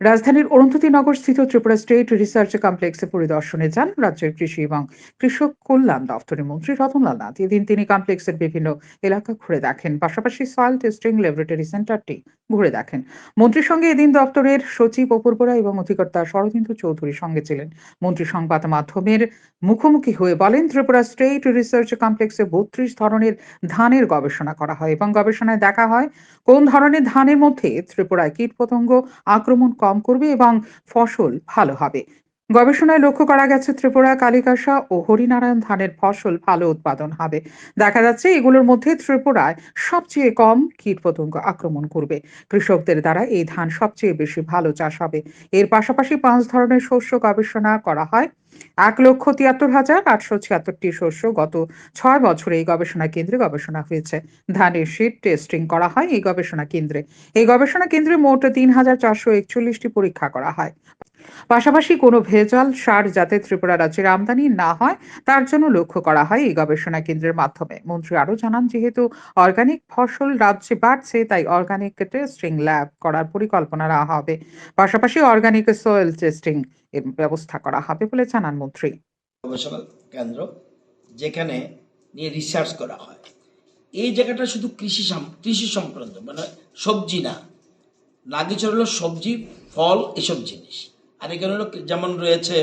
রাজধানীর অরুন্ধতী নগর স্থিত Tripura state research কমপ্লেক্সে পরিদর্শনে যান রাজ্যের কৃষি এবং কৃষক কল্যাণ দপ্তরের মন্ত্রী রতনলাল নাথ। এদিন তিনি কমপ্লেক্সের বিভিন্ন এলাকা ঘুরে দেখেন। পাশাপাশি সয়েল টেস্টিং ল্যাবরেটরি সেন্টারটি ঘুরে দেখেন। মন্ত্রীর সঙ্গে এদিন দপ্তরের সচিব অপূর্বরা এবং অধিকর্তা শরদিন্দু চৌধুরী সঙ্গে ছিলেন। মন্ত্রী সংবাদ মাধ্যমের মুখোমুখি হয়ে বলেন, ত্রিপুরা স্টেট রিসার্চ কমপ্লেক্সে বত্রিশ ধরনের ধানের গবেষণা করা হয় এবং গবেষণায় দেখা হয় কোন ধরনের ধানের মধ্যে ত্রিপুরায় কীটপতঙ্গ আক্রমণ কম করবে এবং ফসল ভালো হবে। গবেষণায় লক্ষ্য করা গেছে ত্রিপুরা, কালিকাসা ও হরিনারায়ণ ধানের ফসল ভালো উৎপাদন হবে। দেখা যাচ্ছে এগুলোর মধ্যে ত্রিপুরায় সবচেয়ে কম কীটপতঙ্গ আক্রমণ করবে। কৃষকদের দ্বারা এই ধান সবচেয়ে বেশি ভালো চাষ হবে। এর পাশাপাশি পাঁচ ধরনের শস্য গবেষণা করা হয়। এক লক্ষ তিয়াত্তর হাজার আটশো ছিয়াত্তরটি শস্য গত ছয় বছরে এই গবেষণা কেন্দ্রে গবেষণা হয়েছে। ধানের শীত টেস্টিং করা হয় এই গবেষণা কেন্দ্রে। এই গবেষণা কেন্দ্রে মোট তিন হাজার চারশো একচল্লিশটি পরীক্ষা করা হয়। পাশাপাশি কোনো ভেজাল সার যাতে ত্রিপুরা রাজ্যের আমদানি না হয়, তার জন্য লক্ষ্য করা হয় এই গবেষণা কেন্দ্রের মাধ্যমে। মন্ত্রী আরও জানান, যেহেতু অর্গানিক ফসল রাজ্যে বাড়ছে, তাই অর্গানিক টেস্টিং ল্যাব করার পরিকল্পনা রাখা হবে। পাশাপাশি অর্গানিক সয়েল টেস্টিং এর ব্যবস্থা করা হবে বলে জানান মন্ত্রী। গবেষণা কেন্দ্র, যেখানে নিয়ে রিসার্চ করা হয়। এই জায়গাটা শুধু কৃষি কৃষি সংক্রান্ত মানে সবজি না। নাগিচর হলো সবজি, ফল, এসব জিনিস। আর হলো যেমন রয়েছে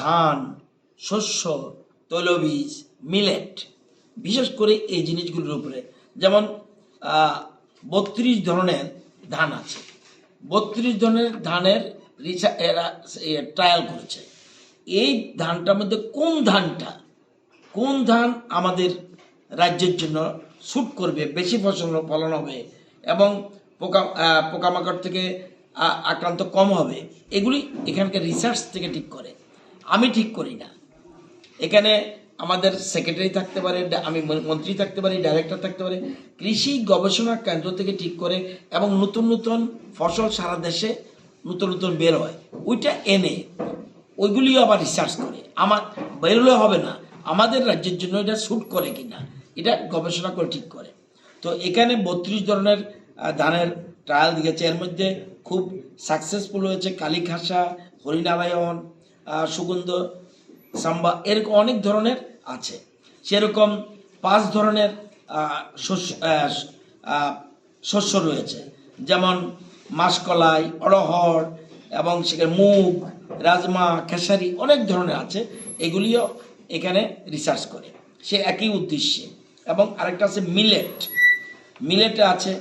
ধান, শস্য, তৈলবীজ, মিলেট, বিশেষ করে এই জিনিসগুলোর উপরে। যেমন বত্রিশ ধরনের ধান আছে। বত্রিশ ধরনের ধানের রিসা, এরা ট্রায়াল করেছে। এই ধানটার মধ্যে কোন ধানটা, কোন ধান আমাদের রাজ্যের জন্য স্যুট করবে, বেশি ফসল ফলন হবে এবং পোকা পোকামাকড় থেকে আক্রান্ত কম হবে। এগুলি এখানকার রিসার্চ থেকে ঠিক করে। আমি ঠিক করি না। এখানে আমাদের সেক্রেটারি থাকতে পারে আমি মন্ত্রী থাকতে পারি ডাইরেক্টর থাকতে পারে। কৃষি গবেষণা কেন্দ্র থেকে ঠিক করে এবং নতুন নতুন ফসল সারা দেশে নতুন নতুন বের হয়। ওইটা এনে ওইগুলিও আবার রিসার্চ করে। আমার বেরোলে হবে না। আমাদের রাজ্যের জন্য এটা শ্যুট করে কিনা, এটা গবেষণা করে ঠিক করে। তো এখানে বত্রিশ ধরনের ধানের ট্রায়াল দিয়েছে। এর মধ্যে খুব সাকসেসফুল হয়েছে কালীখাসা হরিনারায়ণ সুগন্ধ, সাম্বা এরকম অনেক ধরনের আছে। সেরকম পাঁচ ধরনের শস্য শস্য রয়েছে। যেমন মাসকলাই, অড়হর এবং সেখানে মুগ, রাজমা, খেসারি অনেক ধরনের আছে। এগুলিও এখানে রিসার্চ করে। সে একই উদ্দেশ্যে। এবং আরেকটা আছে মিলেট মিলেটে আছে,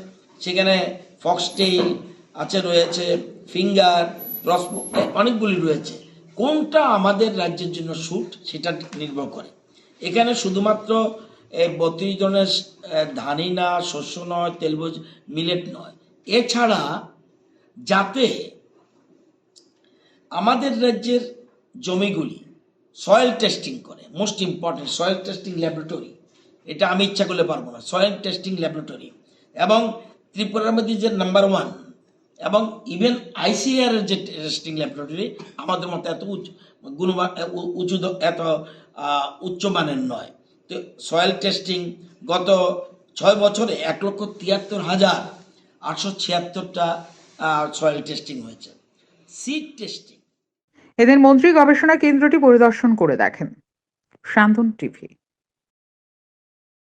সেখানে ফক্সটেইল আছে রয়েছে ফিঙ্গার রসমো অনেকগুলি রয়েছে। কোনটা আমাদের রাজ্যের জন্য স্যুট সেটা নির্ভর করে। এখানে শুধুমাত্র বত্রিশ আহ, ধানই না শস্য নয় তেলবজ মিলেট নয়। এছাড়া যাতে আমাদের রাজ্যের জমিগুলি সয়েল টেস্টিং করে most important soil testing laboratory এটা আমি ইচ্ছা করলে পারব না সয়েল টেস্টিং ল্যাবরেটরি এবং ত্রিপুরার মধ্যে যে নাম্বার ওয়ান এবং ইভেন আইসিআর এর যে টেস্টিং ল্যাবরেটরি আমাদের মতো এত উচ্চ গুণমান উঁচু এত উচ্চমানের নয়। তো সয়েল টেস্টিং গত ছয় বছরে এক লক্ষ তিয়াত্তর হাজার আটশো ছিয়াত্তরটা সয়েল টেস্টিং হয়েছে। সিড টেস্টিং এদের মন্ত্রী গবেষণা কেন্দ্রটি পরিদর্শন করে দেখেন। শান্তন টিভি।